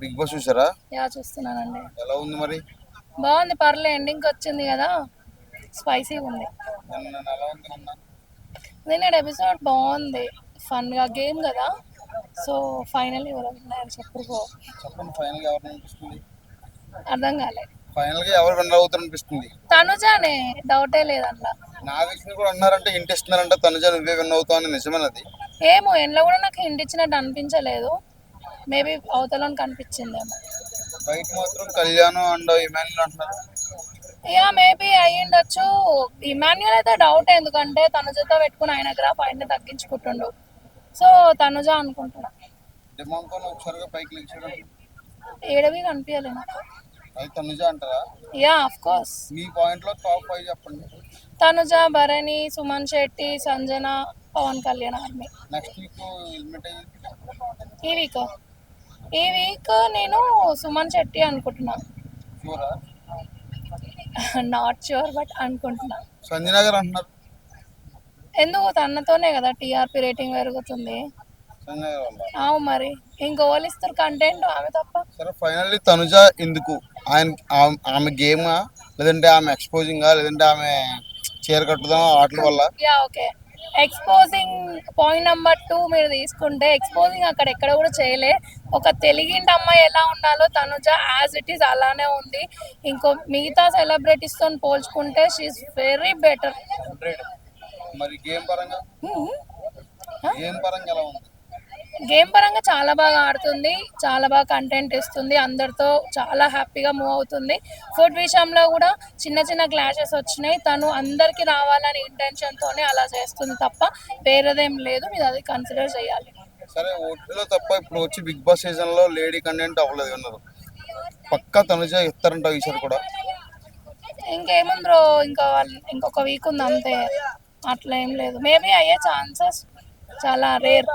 Big boss చూసారా? Yeah చూస్తున్నానండి. ఎలా ఉంది మరి? బాగుంది పర్లే ఎండింగ్ వచ్చింది కదా. స్పైసీగా ఉంది. నిన్నటి ఎపిసోడ్ బాగుంది. ఫన్గా గేమ్ కదా. సో ఫైనల్ ఎవరు విన్నారు చెప్పండి ఫైనల్గా ఎవరు అనిపిస్తుంది? అర్థం కాలే. ఫైనల్గా ఎవరు విన్నర్ అవుతారు అనిపిస్తుంది? తనుజానే డౌటే లేదంట నా విషయం కూడా అన్నారంటే ఇంటి ఇస్తున్నారంటే తనుజ నువ్వే విన్ అవుతావు అని. నిజమేనది ఏమో ఎండ్లో కూడా నాకు హింట్ ఇచ్చినట్టు అనిపించలేదు. మేబీ అవతలని కనిపించిందేమో. బయట మాత్రం కళ్యాణ్ అండ్ ఇమాన్యుల్ అంటున్నారు. యా మేబీ అయ్యిండొచ్చు. ఇమాన్యుల్ అయితే డౌట్ ఎందుకంటే తనుజతో పెట్టుకుని ఆయన గ్రాఫ్ ఆయన తగ్గించుకుంటుండు. సో తనుజ అనుకుంటున్నా. డిమాండ్తో ఒకసారిగా పైకి లేచాడు? ఏడవి కనిపించలే నాకు. అది తనుజ అంటారా? యా ఆఫ్ కోర్స్ మీ పాయింట్లో టాప్ ఫైవ్ చెప్పండి. Thanuja Bharani Suman Shetty Sanjana Pavan Kalyan army. Next week ఈ వీక్. ఈ వీక్ నేను సుమన్ శెట్టి అనుకుంటున్నా. నాట్ షూర్ బట్ అనుకుంటున్నా. సంజనా గారు అంటున్నారు. ఎందుకు? తనతోనే కదా టీఆర్పీ రేటింగ్ పెరుగుతుంది. అవు మరి. ఇంకో వాళ్ళు ఇస్తారు? కంటెంట్ ఆమె తప్ప. సరే ఫైనల్లీ తనుజ ఎందుకు ఆయన ఆమె గేమా లేదంటే ఆమె ఎక్స్పోజింగా లేదంటే ఆమె చీర కట్టుదాం ఆటల వల్ల. Yeah okay exposing point number two మీరు తీసుకుంటే ఎక్స్పోజింగ్ అక్కడ ఎక్కడ కూడా చేయలే. ఒక తెలుగింటి అమ్మాయి ఎలా ఉండాలో తనుజ యాజ్ ఇట్ ఈస్ అలానే ఉంది. ఇంకో మిగతా సెలబ్రిటీస్తో పోల్చుకుంటే షీఈ్ వెరీ బెటర్ మరి గేమ్ పరంగా? గేమ్ పరంగా ఎలా ఉంది? గేమ్ పరంగా చాలా బాగా ఆడుతుంది చాలా బాగా కంటెంట్ ఇస్తుంది అందరితో చాలా హ్యాపీగా మూవ్ అవుతుంది. ఫుడ్ విషయంలో కూడా చిన్న చిన్న క్లాషెస్ వచ్చినాయి. తను అందరికీ రావాలని ఇంటెన్షన్తోనే అలా చేస్తుంది తప్ప వేరేదేం లేదు. మీరు అది కన్సిడర్ చేయాలి. సరే ఓటీలో తప్ప ఇప్పుడు వచ్చి బిగ్ బాస్ సీజన్లో లేడీ కంటెంట్ అవ్వలేదు అన్నారు. పక్కా తనుజ ఇస్తారంట ఈసారి కూడా? ఇంకేముందో ఇంకా వాళ్ళ- ఇంకొక వీక్ ఉంది అంతే. అట్లా ఏం లేదు. మేబీ అయ్యే ఛాన్సెస్ చాలా రేర్